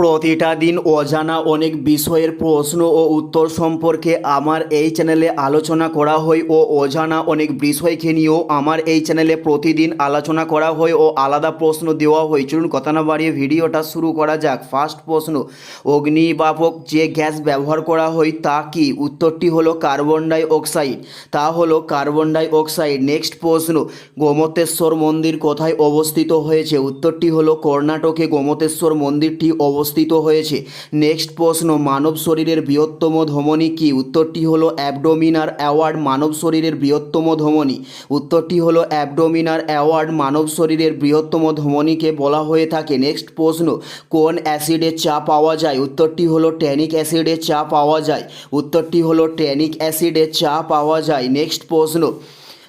প্রতিটা দিন অজানা অনেক বিষয়ের প্রশ্ন ও উত্তর সম্পর্কে আমার এই চ্যানেলে আলোচনা করা হয় ও অজানা অনেক বিষয়কে নিয়েও আমার এই চ্যানেলে প্রতিদিন আলোচনা করা হয় ও আলাদা প্রশ্ন দেওয়া হয়। চলুন কথা না বাড়িয়ে ভিডিওটা শুরু করা যাক। ফার্স্ট প্রশ্ন অগ্নিবাপক যে গ্যাস ব্যবহার করা হয় তা কি? উত্তরটি হলো কার্বন ডাই অক্সাইড। তা হলো কার্বন ডাই অক্সাইড। নেক্সট প্রশ্ন, গোমতেশ্বর মন্দির কোথায় অবস্থিত হয়েছে? উত্তরটি হলো কর্ণাটকে। গোমতেশ্বর মন্দিরটি অবস্থিত হয়েছে। নেক্সট প্রশ্ন, মানব শরীরের বৃহত্তম ধমনী কি? উত্তরটি হলো অ্যাবডোমিনার অ্যাওয়ার্ড মানব শরীরের বৃহত্তম ধমনী। উত্তরটি হলো অ্যাবডোমিনার অ্যাওয়ার্ড মানব শরীরের বৃহত্তম ধমনীকে বলা হয়ে থাকে। নেক্সট প্রশ্ন, কোন অ্যাসিডের চা পাওয়া যায়? উত্তরটি হলো ট্যানিক অ্যাসিডের চা পাওয়া যায়। উত্তরটি হলো ট্যানিক অ্যাসিডের চা পাওয়া যায়। নেক্সট প্রশ্ন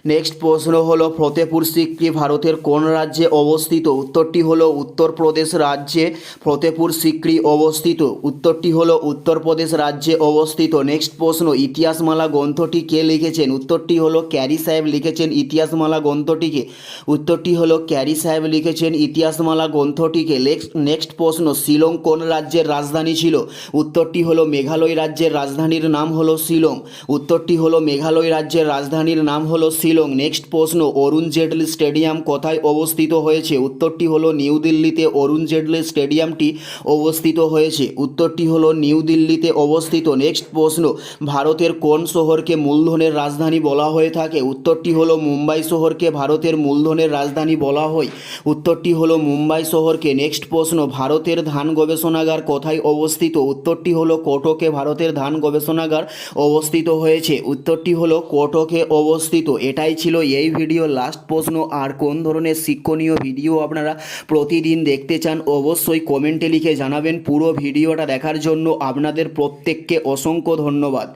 নেক্সট প্রশ্ন হলো ফতেপুর সিক্রি ভারতের কোন রাজ্যে অবস্থিত? উত্তরটি হলো উত্তরপ্রদেশ রাজ্যে ফতেপুর সিক্রি অবস্থিত। উত্তরটি হলো উত্তরপ্রদেশ রাজ্যে অবস্থিত। নেক্সট প্রশ্ন, ইতিহাসমালা গ্রন্থটি কে লিখেছেন? উত্তরটি হলো ক্যারি সাহেব লিখেছেন ইতিহাসমালা গ্রন্থটিকে। উত্তরটি হলো ক্যারি সাহেব লিখেছেন ইতিহাসমালা গ্রন্থটিকে। নেক্সট প্রশ্ন, শিলং কোন রাজ্যের রাজধানী ছিল? উত্তরটি হলো মেঘালয় রাজ্যের রাজধানীর নাম হলো শিলং। উত্তরটি হলো মেঘালয় রাজ্যের রাজধানীর নাম হলো শিলং। নেক্সট প্রশ্ন, অরুণ জেটলি স্টেডিয়াম কোথায় অবস্থিত হয়েছে? উত্তরটি হলো নিউ দিল্লিতে অরুণ জেটলি স্টেডিয়ামটি অবস্থিত হয়েছে। উত্তরটি হলো নিউ দিল্লিতে অবস্থিত। নেক্সট প্রশ্ন, ভারতের কোন শহরকে মূলধনের রাজধানী বলা হয়ে থাকে? উত্তরটি হলো মুম্বাই শহরকে ভারতের মূলধনের রাজধানী বলা হয়। উত্তরটি হলো মুম্বাই শহরকে। নেক্সট প্রশ্ন, ভারতের ধান গবেষণাগার কোথায় অবস্থিত? উত্তরটি হলো কোটকে ভারতের ধান গবেষণাগার অবস্থিত হয়েছে। উত্তরটি হলো কোটকে অবস্থিত। এটাই ছিল এই ভিডিও লাস্ট প্রশ্ন, আর কোন ধরনের শিক্ষণীয় ভিডিও আপনারা প্রতিদিন দেখতে চান, অবশ্যই কমেন্টে লিখে জানাবেন। পুরো ভিডিওটা দেখার জন্য আপনাদের প্রত্যেককে অসংখ্য ধন্যবাদ।